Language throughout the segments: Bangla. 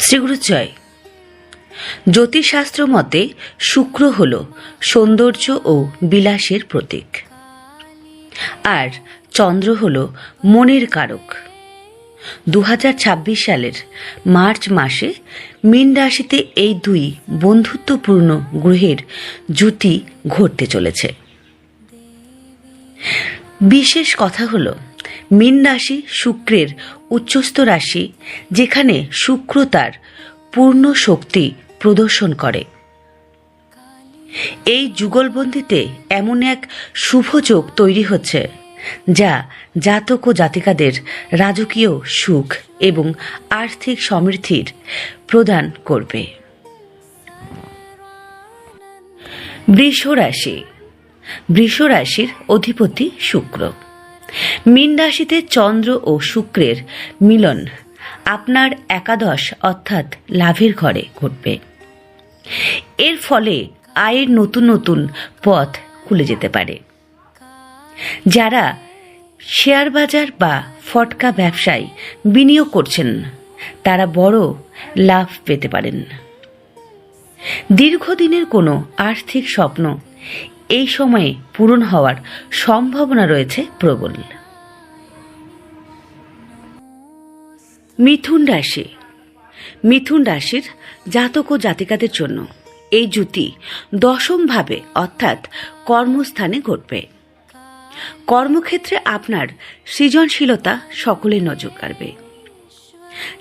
শ্রীগুরু জয় জ্যোতিষশাস্ত্র মতে শুক্র হল সৌন্দর্য ও বিলাসের প্রতীক। আর চন্দ্র হল মনের কারক। দু হাজার ছাব্বিশ সালের মার্চ মাসে মীন রাশিতে এই দুই বন্ধুত্বপূর্ণ গ্রহের জুতি ঘটতে চলেছে। বিশেষ কথা হল, মীন রাশি শুক্রের উচ্চস্থ রাশি, যেখানে শুক্র তার পূর্ণ শক্তি প্রদর্শন করে। এই যুগলবন্দিতে এমন এক শুভ যোগ তৈরি হচ্ছে, যা জাতক ও জাতিকাদের রাজকীয় সুখ এবং আর্থিক সমৃদ্ধির প্রদান করবে। বৃষ রাশি বৃষ রাশির অধিপতি শুক্র। মীন রাশিতে চন্দ্র ও শুক্রের মিলন আপনার একাদশ অর্থাৎ লাভের ঘরে ঘটবে। এর ফলে আয়ের নতুন নতুন পথ খুলে যেতে পারে। যারা শেয়ার বাজার বা ফটকা ব্যবসায় বিনিয়োগ করছেন, তারা বড় লাভ পেতে পারেন। দীর্ঘদিনের কোনো আর্থিক স্বপ্ন এই সময়ে পূরণ হওয়ার সম্ভাবনা রয়েছে প্রবল। মিথুন রাশি। মিথুন রাশির জাতক ও জাতিকাদের জন্য এই জুতি দশমভাবে অর্থাৎ কর্মস্থানে ঘটবে। কর্মক্ষেত্রে আপনার সৃজনশীলতা সকলে নজর কাড়বে।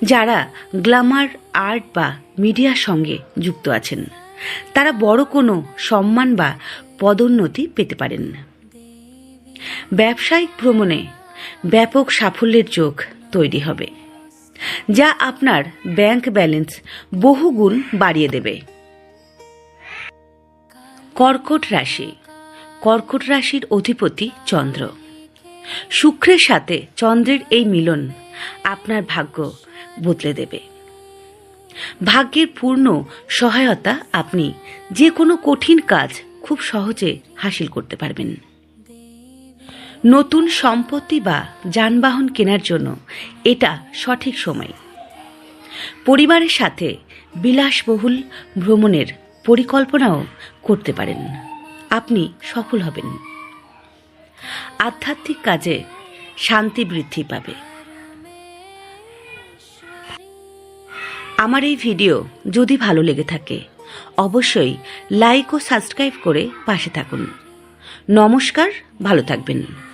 যারা গ্ল্যামার, আর্ট বা মিডিয়ার সঙ্গে যুক্ত আছেন, তারা বড় কোনো সম্মান বা পদোন্নতি পেতে পারেন। ব্যবসায়িক ভ্রমণে ব্যাপক সাফল্যের যোগ তৈরি হবে। যা আপনার ব্যাংক ব্যালেন্স বহুগুণ বাড়িয়ে দেবে। কর্কট রাশি। কর্কট রাশির অধিপতি চন্দ্র। শুক্রের সাথে চন্দ্রের এই মিলন আপনার ভাগ্য বদলে দেবে। ভাগ্যের পূর্ণ সহায়তা আপনি যে কোনো কঠিন কাজ খুব সহজে হাসিল করতে পারবেন। নতুন সম্পত্তি বা যানবাহন কেনার জন্য এটা সঠিক সময়। পরিবারের সাথে বিলাসবহুল ভ্রমণের পরিকল্পনাও করতে পারেন। আপনি সফল হবেন। আধ্যাত্মিক কাজে শান্তি বৃদ্ধি পাবে। আমার এই ভিডিও যদি ভালো লেগে থাকে, অবশ্যই লাইক ও সাবস্ক্রাইব করে পাশে থাকুন। নমস্কার, ভালো থাকবেন।